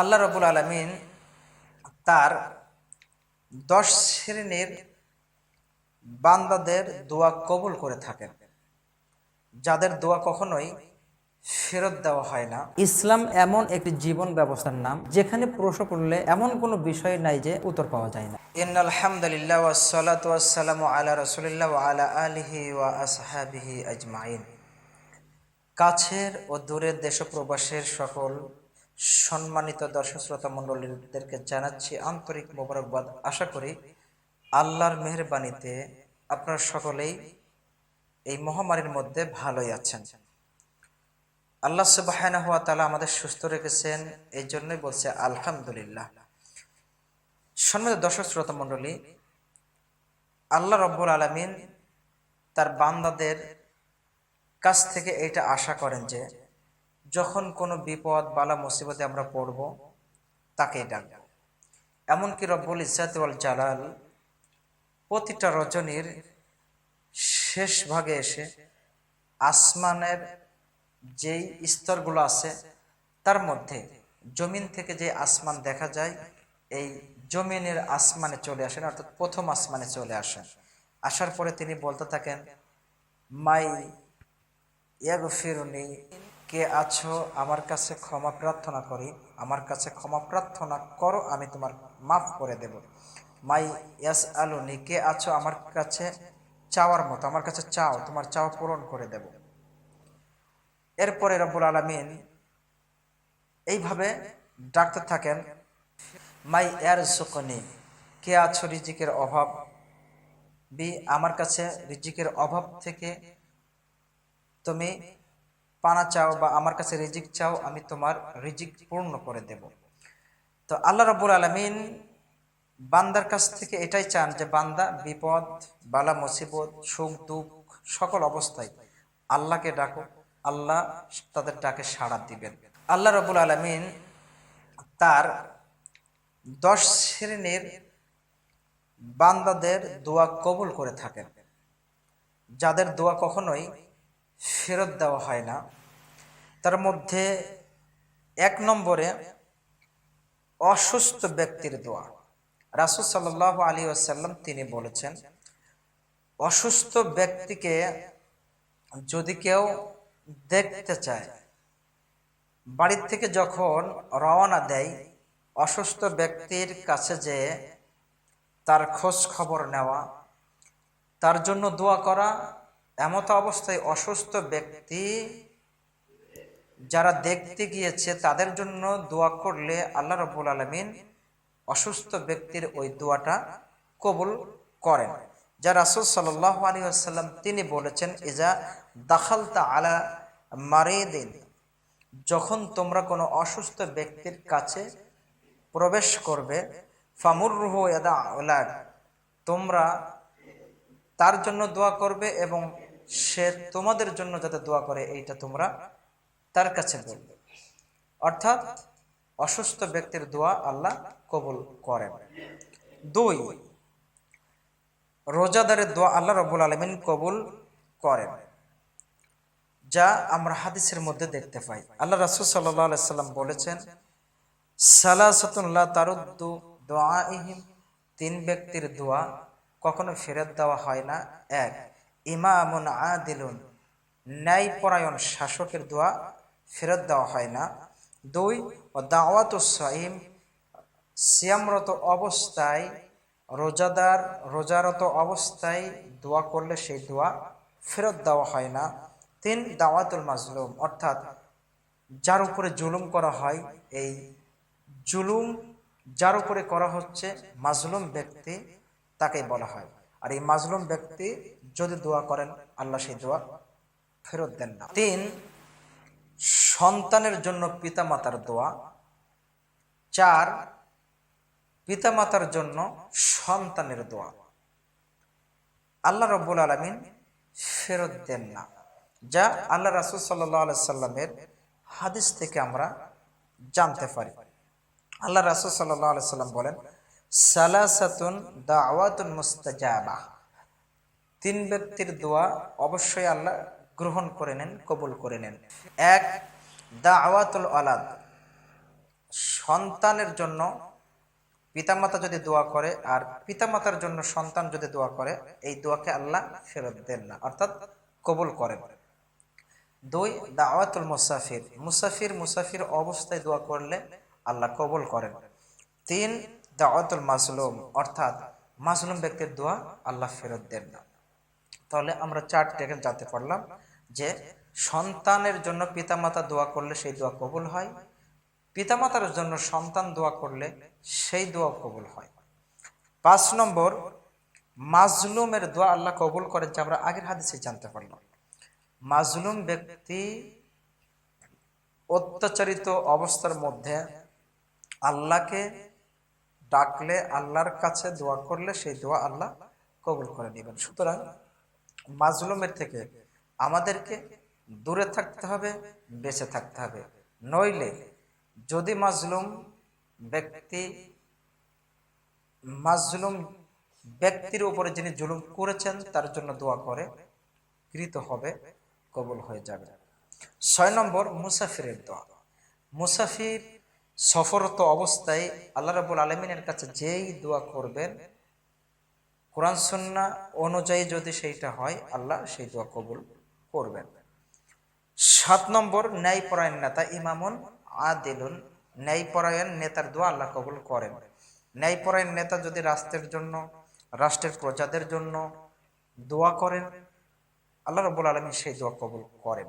আল্লাহ রবুল আলমিন তার দশ শ্রেণির বান্দাদের দোয়া কবুল করে থাকেন। যাদের দোয়া কখনোই ফেরত দেওয়া হয় না। ইসলাম এমন একটি জীবন ব্যবস্থার নাম যেখানে প্রশ্ন করলে এমন কোনো বিষয় নাই যে উত্তর পাওয়া যায় না। ইন আলহামদুলিল্লাহ আলা রাসূলিল্লাহ আলা আলিহি ওয়া আসহাবিহি আজমাইন। কাছের ও দূরের দেশপ্রবাসের সকল সম্মানিত দর্শক শ্রোতা মণ্ডলীদেরকে জানাচ্ছি আন্তরিক মোবারকবাদ। আশা করি আল্লাহর মেহরবানিতে আপনারা সকলেই এই মহামারীর মধ্যে ভালোই আছেন। আল্লাহ সুবাহানা হাত তালা আমাদের সুস্থ রেখেছেন এই জন্যই বলছে আলহামদুলিল্লাহ। সম্মানিত দর্শক শ্রোতা মণ্ডলী, আল্লাহ রব্বুল আলমিন তার বান্দাদের কাছ থেকে এটা আশা করেন যে যখন কোনো বিপদ বালা মুসিবতে আমরা পড়ব, তাকেই ডাকব। এমনকি রব্বুল ইসাতুল জালাল প্রতিটা রজনীর শেষ ভাগে এসে আসমানের যেই স্তরগুলো আছে, তার মধ্যে জমিন থেকে যে আসমান দেখা যায়, এই জমিনের আসমানে চলে আসেন, অর্থাৎ প্রথম আসমানে চলে আসেন। আসার পরে তিনি বলতে থাকেন, মাই ইয়াগফিরুনি কে আছো, আমার কাছে ক্ষমা প্রার্থনা করি। আমার কাছে ক্ষমা প্রার্থনা করো, আমি তোমার মাফ করে দেব। মাই ইয়াস আলুনি কে আছো, আমার কাছে চাওয়ার মতো, আমার কাছে চাও, তোমার চাও পূরণ করে দেব। এরপরে রব্বুল আলমিন এইভাবে ডাকতে থাকেন, মাই এয়ার সুকনি কে আছো, রিজিকের অভাব? বি, আমার কাছে রিজিকের অভাব থেকে তুমি পানা চাও বা আমার কাছে রিজিক চাও, আমি তোমার রিজিক পূর্ণ করে দেব। তো আল্লাহ রব্বুল আলমিন বান্দার কাছ থেকে এটাই চান যে বান্দা বিপদ, বালা, মুসিবত, সুখ, দুঃখ সকল অবস্থায় আল্লাহকে ডাকো আল্লাহ তাদের ডাকে সাড়া দিবেন। আল্লাহ রবুল আলমিন তার দশ শ্রেণির বান্দাদের দোয়া কবুল করে থাকেন। যাদের দোয়া কখনোই ফেরত দেওয়া হয় না। তার মধ্যে এক নম্বরে অসুস্থ ব্যক্তির দোয়া। রাসুল সাল্লাহ আলী আসাল্লাম তিনি বলেছেন, অসুস্থ ব্যক্তিকে যদি কেউ দেখতে চায়, বাড়ির থেকে যখন রওনা দেয়, অসুস্থ ব্যক্তির কাছে যে তার খোঁজ খবর নেওয়া, তার জন্য দোয়া করা এমত অবস্থায় অসুস্থ ব্যক্তি যারা দেখতে গিয়েছে, তাদের জন্য দোয়া করলে আল্লাহ রবুল আলমিন অসুস্থ ব্যক্তির ওই দোয়াটা কবুল করেন। যা রাসুল সাল্লাহ আলী আসাল্লাম তিনি বলেছেন, ইজা দাখালতা আলা মারিদিন যখন তোমরা কোনো অসুস্থ ব্যক্তির কাছে প্রবেশ করবে, ফামুরুহ এদা তোমরা তার জন্য দোয়া করবে এবং সে তোমাদের জন্য যাতে দোয়া করে, এইটা তোমরা তার কাছে বলবে। অর্থাৎ অসুস্থ ব্যক্তির দোয়া আল্লাহ কবুল করেন। দুই, রোজাদারের দোয়া আল্লাহ রবুল আলমিন কবুল করেন, যা আমরা হাদিসের মধ্যে দেখতে পাই। আল্লাহ রাসুল সাল্লাম বলেছেন সালাসতুল্লাহ তারুদ্দু দোয়া তিন ব্যক্তির দোয়া কখনো ফেরত দেওয়া হয় না। এক ইমামুন আদিলুন। ন্যায়পরায়ণ শাসকের দোয়া ফেরত দেওয়া হয় না। দুই, ও দাওয়াত সাইম, সিয়ামরত অবস্থায়, রোজাদার, রোজারত অবস্থায় দোয়া করলে সেই দোয়া ফেরত দেওয়া হয় না। তিন, দাওয়াতুল মাজলুম, অর্থাৎ যার উপরে জুলুম করা হয়, এই জুলুম যার উপরে করা হচ্ছে মাজলুম ব্যক্তি তাকে বলা হয়। আর এই মাজলুম ব্যক্তি যদি দোয়া করেন, আল্লাহ সেই দোয়া ফেরত দেন না। তিন, সন্তানের জন্য পিতামাতার দোয়া। চার, পিতামাতার জন্য সন্তানের দোয়া। আল্লাহ রব্বুল আলমিন ফেরত দেন না। যা আল্লাহ রাসুল সাল্লাহ সাল্লামের হাদিস থেকে আমরা জানতে পারি। আল্লাহ রাসুল সাল্লাহ সাল্লাম বলেন সালাসাতুন দাওয়াতুন মুস্তাজাবা। তিন ব্যক্তির দোয়া অবশ্যই আল্লাহ গ্রহণ করে নেন, কবুল করে নেন। এক, দাওয়াতুল আলাদ। সন্তানের জন্য পিতামাতা যদি দোয়া করে আর পিতামাতার জন্য সন্তান যদি দোয়া করে, এই দোয়াকে আল্লাহ ফেরত দেন না, অর্থাৎ কবুল করেন। দুই, দাওয়াতুল মুসাফির। মুসাফির মুসাফির অবস্থায় দোয়া করলে আল্লাহ কবুল করেন। তিন দাওয়াতুল মাসলুম, অর্থাৎ মাসলুম ব্যক্তির দোয়া আল্লাহ ফেরত দেন না। তাহলে আমরা চারটে এখানে জানতে পারলাম যে সন্তানের জন্য পিতামাতা দোয়া করলে সেই দোয়া কবুল হয়, পিতামাতার জন্য সন্তান দোয়া করলে সেই দোয়া কবুল হয়। পাঁচ নম্বর, মাজলুমের দোয়া আল্লাহ কবুল করেন যে আমরা আগের হাদিসে জানতে পারলাম। মাজলুম ব্যক্তি অত্যাচারিত অবস্থার মধ্যে আল্লাহকে ডাকলে আল্লাহর কাছে দোয়া করলে সেই দোয়া আল্লাহ কবুল করে নেবেন। সুতরাং মাজলুমের থেকে আমাদেরকে দূরে থাকতে হবে, বেঁচে থাকতে হবে। নইলে যদি মাজলুম ব্যক্তি, মাজলুম ব্যক্তির উপরে যিনি জুলুম করেছেন, তার জন্য দোয়া করে, কৃত হবে, কবুল হয়ে যাবে। ছয় নম্বর, মুসাফিরের দোয়া। মুসাফির সফরত অবস্থায় আল্লাহ রাবুল আলমিনের কাছে যেই দোয়া করবেন, কোরআন, সন্না অনুযায়ী যদি সেইটা হয়, আল্লাহ সেই দোয়া কবুল করবেন। সাত নম্বর, ন্যায়পরায়ণ নেতা ইমামুন আদিলুন। ন্যায়পরায়ণ নেতার দোয়া আল্লাহ কবুল করেন। ন্যায়পরায়ণ নেতা যদি রাষ্ট্রের জন্য, রাষ্ট্রের প্রজাদের জন্য দোয়া করেন, আল্লাহ রবুল আলমী সেই দোয়া কবুল করেন।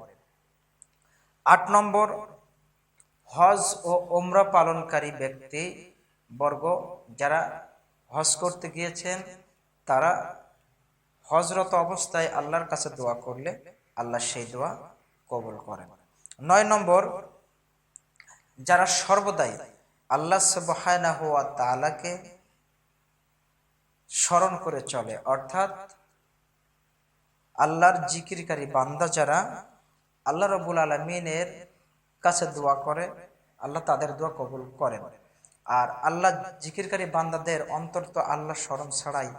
আট নম্বর হজ ও ওমরা পালনকারী ব্যক্তি বর্গ যারা হজ করতে গিয়েছেন, তারা হজরত অবস্থায় আল্লাহর কাছে দোয়া করলে আল্লাহ সেই দোয়া কবুল করেন। নয় নম্বর, যারা সর্বদাই আল্লাহ সুবহানাহু ওয়া তাআলাকে স্মরণ করে চলে, অর্থাৎ আল্লাহর জিকিরকারী বান্দা যারা আল্লাহ রবুল আলমিনের কাছে দোয়া করে, আল্লাহ তাদের দোয়া কবুল করেন। আর আল্লাহ জিকিরকারী বান্দাদের অন্তর তো আল্লাহ স্মরণ ছাড়াই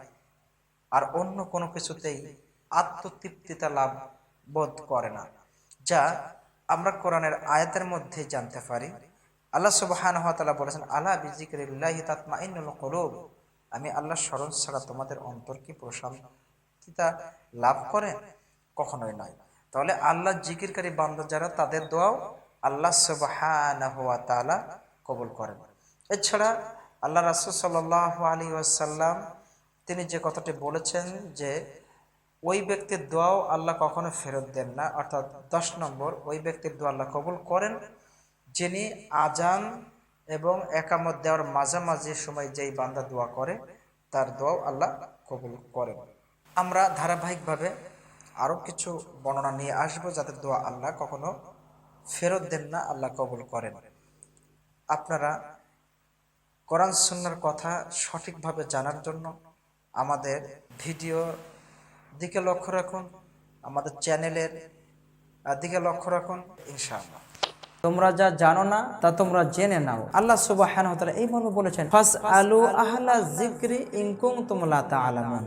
আর অন্য কোনো কিছুতেই আত্মতৃপ্তিতা লাভ বোধ করে না, যা আমরা কোরআনের আয়াতের মধ্যে জানতে পারি। আল্লাহ সুবহানাহু ওয়া তাআলা বলেছেন, আলা বিজিকরিল্লাহি তাতমাইন্নুল কুলুব? আমি আল্লাহ স্মরণ ছাড়া তোমাদের অন্তর কি প্রশান্তিতা লাভ করে? কখনোই নয়। তাহলে আল্লাহ জিকিরকারী বান্দা যারা, তাদের দোয়াও আল্লাহ সুবহানাহু ওয়া তাআলা কবুল করেন। এছাড়া আল্লাহ রাসূল সাল্লাল্লাহু আলাইহি ওয়াসাল্লাম তিনি যে কথাটি বলেছেন যে, ওই ব্যক্তির দোয়াও আল্লাহ কখনো ফেরত দেন না, অর্থাৎ দশ নম্বর, ওই ব্যক্তির দোয়া আল্লাহ কবুল করেন, যিনি আজান এবং একামত দেওয়ার মাঝামাঝি সময় যেই বান্দা দোয়া করে, তার দোয়াও আল্লাহ কবুল করেন। আমরা ধারাবাহিকভাবে আরও কিছু বর্ণনা নিয়ে আসব, যাদের দোয়া আল্লাহ কখনো ফেরত দেন না, আল্লাহ কবুল করেন। আপনারা কোরআন সুন্নার কথা সঠিকভাবে জানার জন্য আমাদের ভিডিও দিকে লক্ষ্য রাখুন, আমাদের চ্যানেলের দিকে লক্ষ্য রাখুন, ইনশাআল্লাহ। তোমরা যা জানো না, তা তোমরা জেনে নাও। আল্লাহ তাআলা এই মর্মে বলেছেন ফাস আলু আহলা জিক্রি ইন কুনতুম তা তাআলামুন।